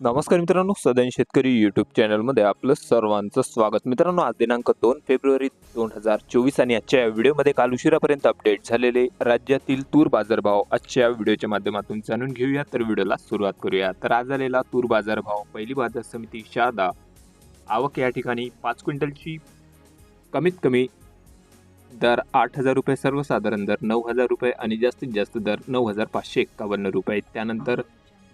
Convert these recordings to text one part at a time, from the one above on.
नमस्कार मित्रांनो सदन शेतकरी यूट्यूब चॅनलमध्ये आपलं सर्वांचं स्वागत. मित्रांनो आज दिनांक दोन फेब्रुवारी दोन हजार चोवीस आणि आजच्या या व्हिडिओमध्ये काल उशिरापर्यंत अपडेट झालेले राज्यातील तूर बाजारभाव आजच्या या व्हिडिओच्या माध्यमातून जाणून घेऊया. तर व्हिडिओला सुरुवात करूया. तर आज झालेला तूर बाजारभाव पहिली बाजार समिती शारदा आवक या ठिकाणी पाच क्विंटलची कमीत कमी दर आठ हजार रुपये सर्वसाधारण दर नऊ हजार रुपये आणि जास्तीत जास्त दर नऊ हजार पाचशे एक्कावन्न रुपये. त्यानंतर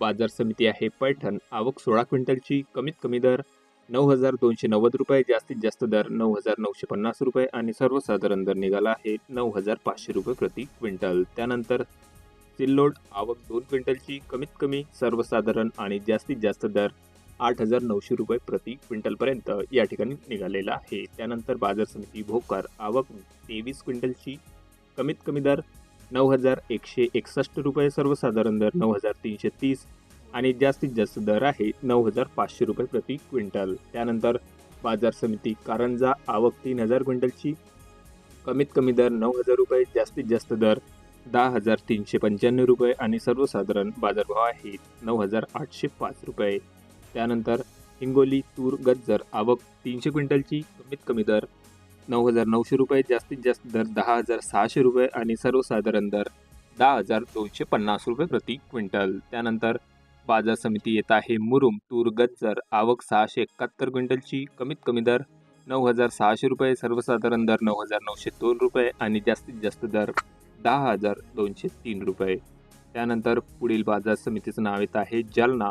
बाजार समिती आहे. पैठण आवक सोळा क्विंटलची कमीत कमी दर नऊ हजार दोनशे नव्वद रुपये जास्तीत जास्त दर नऊ हजार नऊशे पन्नास रुपये आणि सर्वसाधारण दर निघाला आहे नऊ हजार पाचशे रुपये प्रति क्विंटल. त्यानंतर सिल्लोड आवक दोन क्विंटलची कमीत कमी सर्वसाधारण आणि जास्तीत जास्त दर आठ हजार नऊशे रुपये प्रति क्विंटलपर्यंत या ठिकाणी निघालेला आहे. त्यानंतर बाजार समिती भोकर आवक तेवीस क्विंटलची कमीत कमी दर नऊ हजार एकशे एकसष्ट रुपये सर्वसाधारण दर नऊ हजार तीनशे तीस आणि जास्तीत जास्त दर आहे नऊ हजार पाचशे रुपये प्रति क्विंटल. त्यानंतर बाजार समिती कारंजा आवक तीन हजार क्विंटलची. कमीत कमी दर नऊ हजार रुपये जास्तीत जास्त दर दहा हजार तीनशे पंच्याण्णव रुपये आणि सर्वसाधारण बाजारभाव आहे नऊ हजार आठशे पाच रुपये. त्यानंतर हिंगोली तूर गज्जर आवक तीनशे क्विंटलची. कमीत कमी दर नऊ हजार नऊशे रुपये जास्तीत जास्त दर दहा हजार सहाशे रुपये आणि सर्वसाधारण दर दहा हजार दोनशे पन्नास रुपये प्रति क्विंटल. त्यानंतर बाजार समिती येत आहे मुरुम तूर गज्जर आवक सहाशे एकाहत्तर क्विंटलची. कमीत कमी दर नऊ हजार सहाशे रुपये सर्वसाधारण दर नऊ हजार नऊशे दोन रुपये आणि जास्तीत जास्त दर दहा हजार दोनशे तीन रुपये. त्यानंतर पुढील बाजार समितीचं नाव येत आहे जालना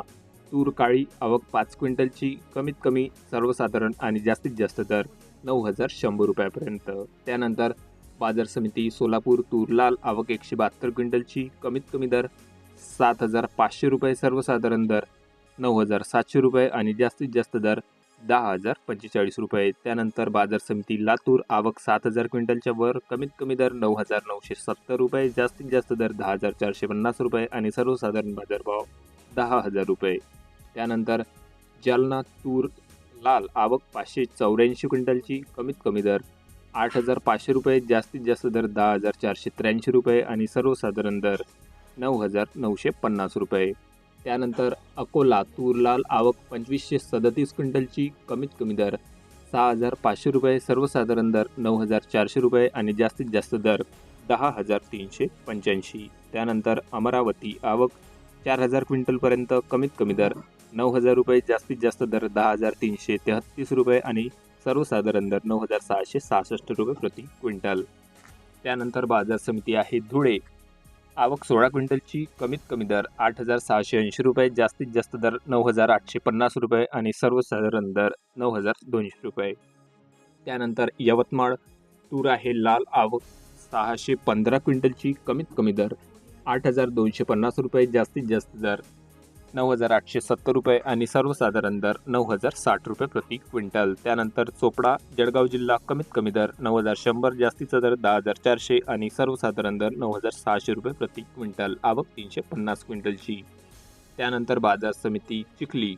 तूर काळी आवक पाच क्विंटलची. कमीत कमी सर्वसाधारण आणि जास्तीत जास्त दर नऊ हजार शंभर रुपयापर्यंत. त्यानंतर बाजार समिती सोलापूर तूर लाल आवक एकशे बहात्तर क्विंटलची कमीत कमी दर सात हजार पाचशे रुपये सर्वसाधारण दर नऊ हजार सातशे रुपये आणि जास्तीत जास्त दर दहा हजार पंचेचाळीस रुपये. त्यानंतर बाजार समिती लातूर आवक सात हजार क्विंटलच्या वर कमीत कमी दर नऊ हजार नऊशे सत्तर रुपये जास्तीत जास्त दर दहा हजार चारशे पन्नास रुपये आणि सर्वसाधारण बाजारभाव दहा हजार रुपये. त्यानंतर जालना तूर लाल आवक पाचशे चौऱ्याऐंशी क्विंटलची कमीत कमी दर आठ हजार पाचशे रुपये जास्तीत जास्त दर दहा हजार चारशे त्र्याऐंशी रुपये आणि सर्वसाधारण दर नऊ हजार नऊशे पन्नास रुपये. त्यानंतर अकोला तूर लाल आवक पंचवीसशे सदतीस क्विंटलची कमीत कमी दर सहा हजार पाचशे रुपये सर्वसाधारण दर नऊ हजार चारशे रुपये आणि जास्तीत जास्त दर दहा हजार तीनशे पंच्याऐंशी. त्यानंतर अमरावती आवक चार हजार क्विंटलपर्यंत कमीत कमी दर नऊ हजार रुपये जास्तीत जास्त दर दहा हजार तीनशे तेहत्तीस रुपये आणि सर्वसाधारण दर नऊ हजार सहाशे सहासष्ट रुपये प्रति क्विंटल. त्यानंतर बाजार समिती आहे धुळे. आवक सोळा क्विंटलची कमीत कमी दर आठ हजार सहाशे ऐंशी रुपये जास्तीत जास्त दर नऊ हजार आठशे पन्नास रुपये आणि सर्वसाधारण दर नऊ हजार दोनशे रुपये. त्यानंतर यवतमाळ तूर आहे लाल आवक सहाशे पंधरा क्विंटलची कमीत कमी दर आठ हजार दोनशे पन्नास रुपये जास्तीत जास्त दर नऊ हजार आठशे सत्तर रुपये आणि सर्वसाधारण दर नऊ हजार साठ रुपये प्रति क्विंटल. त्यानंतर चोपडा जळगाव जिल्हा कमीत कमी दर नऊ हजार शंभर जास्तीचा दर दहा हजार चारशे आणि सर्वसाधारण दर नऊ हजार सहाशे रुपये प्रति क्विंटल. आवक तीनशे पन्नास क्विंटलची. त्यानंतर बाजार समिती चिखली.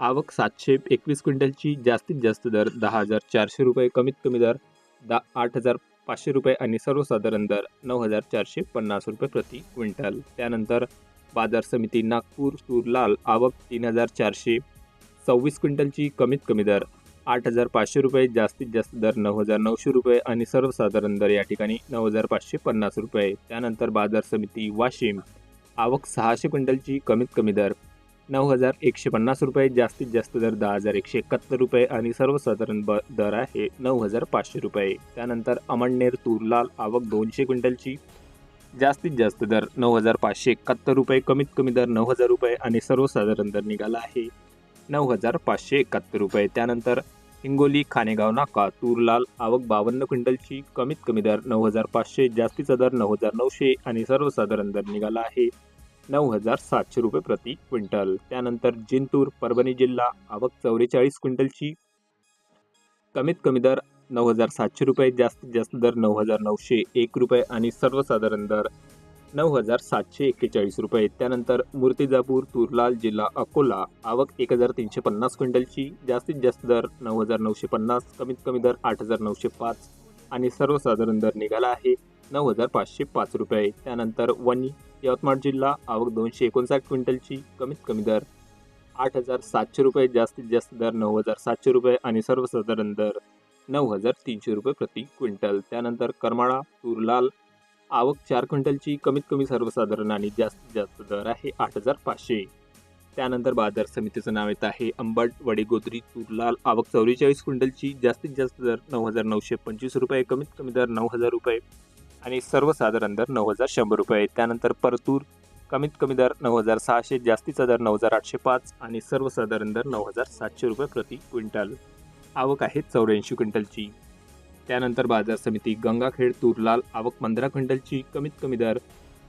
आवक सातशे एकवीस क्विंटलची जास्तीत जास्त दर दहा हजार चारशे रुपये कमीत कमी दर दा आठ हजार पाचशे रुपये आणि सर्वसाधारण दर नऊ हजार चारशे पन्नास रुपये प्रति क्विंटल. त्यानंतर बाजार समिती नागपूर तूर लाल आवक तीन हजार चारशे सव्वीस क्विंटलची कमीत कमी दर. आठ हजार पाचशे रुपये जास्तीत जास्त दर नऊ हजार नऊशे रुपये आणि सर्वसाधारण दर या ठिकाणी नऊ हजार पाचशे पन्नास रुपये. त्यानंतर बाजार समिती वाशिम आवक सहाशे क्विंटलची कमीत कमी दर नऊ हजार एकशे पन्नास रुपये जास्तीत जास्त दर दहा हजार एकशे एकाहत्तर रुपये आणि सर्वसाधारण ब दर आहे नऊ हजार पाचशे रुपये. त्यानंतर अमळनेर तूर लाल आवक दोनशे क्विंटलची जास्तीत जास्त दर नऊ हजार पाचशे एकाहत्तर रुपये कमीत कमी दर नऊ हजार रुपये आणि सर्वसाधारण दर निघाला आहे नऊ हजार पाचशे एकाहत्तर रुपये. त्यानंतर हिंगोली खानेगाव नाका तूर लाल आवक बावन्न क्विंटलची कमीत कमी दर नऊ हजार पाचशे जास्तीचा दर नऊ हजार नऊशे आणि सर्वसाधारण दर निघाला आहे नऊ हजार सातशे रुपये प्रति क्विंटल. त्यानंतर जिंतूर परभणी जिल्हा आवक चौवेचाळीस क्विंटलची कमीत कमी दर नऊ हजार सातशे रुपये जास्तीत जास्त दर नऊ हजार नऊशे एक रुपये आणि सर्वसाधारण दर नऊ हजार सातशे एक्केचाळीस रुपये. त्यानंतर मूर्तिजापूर तुरलाल जिल्हा अकोला आवक एक हजार तीनशे पन्नास क्विंटलची जास्तीत जास्त दर नऊ हजार नऊशे पन्नास कमीत कमी दर आठ हजार नऊशे पाच आणि सर्वसाधारण दर निघाला आहे नऊ हजार पाचशे पाच रुपये. त्यानंतर वणी यवतमाळ जिल्हा आवक दोनशे एकोणसाठ क्विंटलची कमीत कमी दर आठ हजार सातशे रुपये जास्तीत जास्त दर नऊ हजार सातशे रुपये आणि सर्वसाधारण दर नऊ हजार तीनशे रुपये प्रति क्विंटल. त्यानंतर करमाळा तूर लाल आवक चार क्विंटलची कमीत कमी सर्वसाधारण आणि जास्तीत जास्त दर आहे आठ हजार पाचशे त्यानंतर बाजार समितीचं नाव येत आहे अंबड वडेगोदरी तूर लाल आवक चौवेचाळीस क्विंटलची जास्तीत जास्त दर नऊ हजार नऊशे पंचवीस रुपये कमीत कमी दर नऊ हजार रुपये आणि सर्वसाधारण दर नऊ हजार शंभर रुपये. त्यानंतर परतूर कमीत कमी दर नऊ हजार सहाशे जास्तीचा दर नऊ हजार आठशे पाच आणि सर्वसाधारण दर नऊ हजार सातशे रुपये प्रति क्विंटल. आवक आहे चौऱ्याऐंशी क्विंटलची. त्यानंतर बाजार समिती गंगाखेड तुरलाल आवक पंधरा क्विंटलची कमीत कमी दर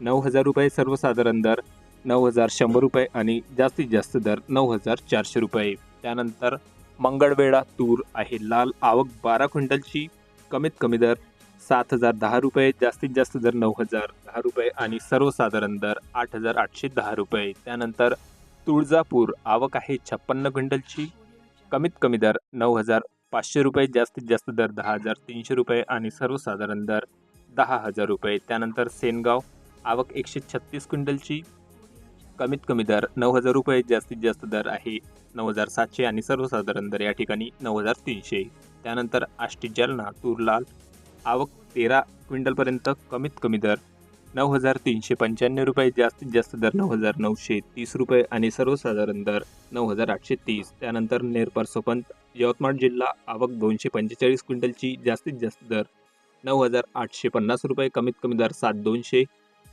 नऊ हजार रुपये सर्वसाधारण दर नऊ हजार शंभर रुपये आणि जास्तीत जास्त दर नऊ हजार चारशे रुपये. त्यानंतर मंगळवेढा तूर आहे लाल आवक बारा क्विंटलची कमीत कमी दर सात हजार दहा रुपये जास्तीत जास्त दर नऊ हजार दहा रुपये आणि सर्वसाधारण दर आठ हजार आठशे दहा रुपये. त्यानंतर तुळजापूर आवक आहे छप्पन्न क्विंटलची कमीत कमी दर नऊ हजार पाचशे रुपये जास्तीत जास्त दर दहा हजार तीनशे रुपये आणि सर्वसाधारण दर दहा हजार रुपये. त्यानंतर सेनगाव आवक एकशे छत्तीस क्विंटलची. कमीत कमी दर नऊ हजार रुपये जास्तीत जास्त दर आहे नऊ हजार सातशे आणि सर्वसाधारण दर या ठिकाणी नऊ हजार तीनशे. त्यानंतर आष्टी जालना तुरलाल आवक तेरा क्विंटलपर्यंत कमीत कमी दर नऊ हजार तीनशे पंच्याण्णव रुपये जास्तीत जास्त दर नऊ हजार नऊशे तीस रुपये आणि सर्वसाधारण दर नऊ हजार आठशे तीस. त्यानंतर नेरपर सोपंत यवतमाळ जिल्हा आवक दोनशे पंचेचाळीस क्विंटलची जास्तीत जास्त दर नऊ हजार आठशे पन्नास रुपये कमीत कमी दर सात दोनशे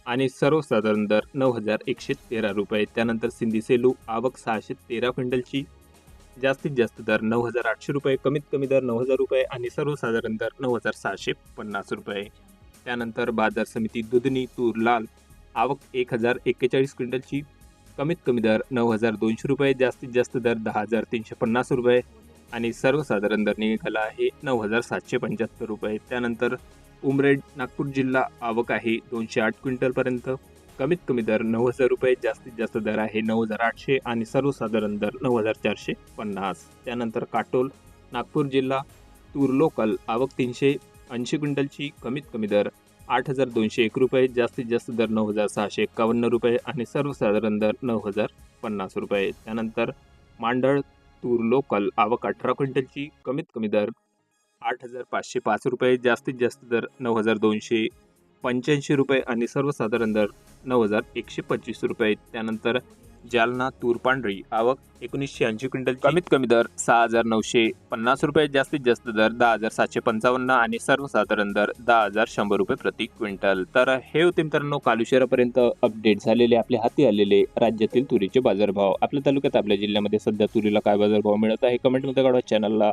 आणि सर्वसाधारण दर नऊ हजार एकशे तेरा रुपये. त्यानंतर सिंधी सेलू आवक सहाशे तेरा क्विंटलची जास्तीत जास्त दर नऊ हजार आठशे रुपये कमीत कमी दर नऊ हजार रुपये आणि सर्वसाधारण दर नऊ हजार सहाशे पन्नास रुपये. त्यानंतर बाजार समिती दुधनी तूर लाल आवक एक हजार एक्केचाळीस क्विंटलची. कमीत कमी दर नऊ हजार दोनशे रुपये जास्तीत जास्त दर दहा हजार तीनशे पन्नास रुपये आणि सर्वसाधारण दर निघाला आहे नऊ हजार सातशे पंच्याहत्तर रुपये. त्यानंतर उमरेड नागपूर जिल्हा आवक आहे दोनशे आठ क्विंटलपर्यंत कमीत कमी दर नऊ हजार रुपये जास्तीत जास्त दर आहे नऊ हजार आठशे आणि सर्वसाधारण दर नऊ हजार चारशे पन्नास. त्यानंतर काटोल नागपूर जिल्हा तूर लोकल आवक तीनशे ऐंशी क्विंटलची कमीत कमी दर आठ हजार दोनशे एक रुपये जास्तीत जास्त दर नऊ हजार सहाशे एक्कावन्न रुपये आणि सर्वसाधारण दर नऊ हजार पन्नास रुपये. त्यानंतर मांडळ तूर लोकल आवक अठरा क्विंटलची कमीत कमी दर आठ हजार पाचशे पाच रुपये जास्तीत जास्त दर नऊ हजार दोनशे पंच्याऐंशी रुपये आणि सर्वसाधारण दर नऊ हजार एकशे पंचवीस रुपये. त्यानंतर जालना तूर पांढरी आवक एकोणीसशे ऐंशी क्विंटल कमीत कमी दर सहा हजार नऊशे पन्नास रुपये जास्तीत जास्त दर दहा हजार सातशे पंचावन्न आणि सर्वसाधारण दर दहा हजार शंभर रुपये प्रति क्विंटल. तर हे होते मित्रांनो कालुशेरापर्यंत अपडेट झालेले आपल्या हाती आलेले राज्यातील तुरीचे बाजारभाव. आपल्या तालुक्यात आपल्या जिल्ह्यामध्ये सध्या तुरीला काय बाजारभाव मिळत आहे? कमेंटमध्ये काढवा चॅनलला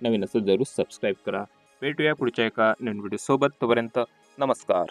नवीन असं जरूर सबस्क्राईब करा. भेटूया पुढच्या एका नवीन व्हिडिओ सोबत. तोपर्यंत नमस्कार.